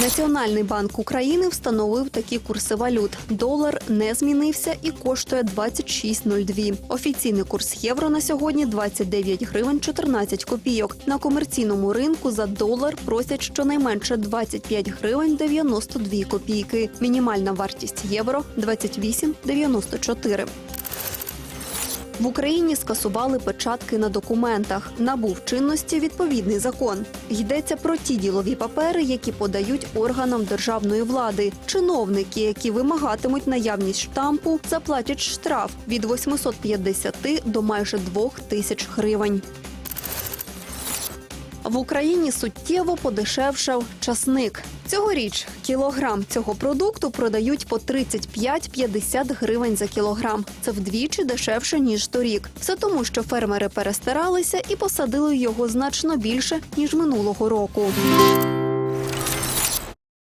Національний банк України встановив такі курси валют. Долар не змінився і коштує 26,02. Офіційний курс євро на сьогодні 29 гривень 14 копійок. На комерційному ринку за долар просять щонайменше 25 гривень 92 копійки. Мінімальна вартість євро 28,94. В Україні скасували печатки на документах. Набув чинності відповідний закон. Йдеться про ті ділові папери, які подають органам державної влади. Чиновники, які вимагатимуть наявність штампу, заплатять штраф від 850 до майже 2 тисяч гривень. В Україні суттєво подешевшав часник. Цьогоріч кілограм цього продукту продають по 35-50 гривень за кілограм. Це вдвічі дешевше ніж торік. Все тому, що фермери перестаралися і посадили його значно більше ніж минулого року.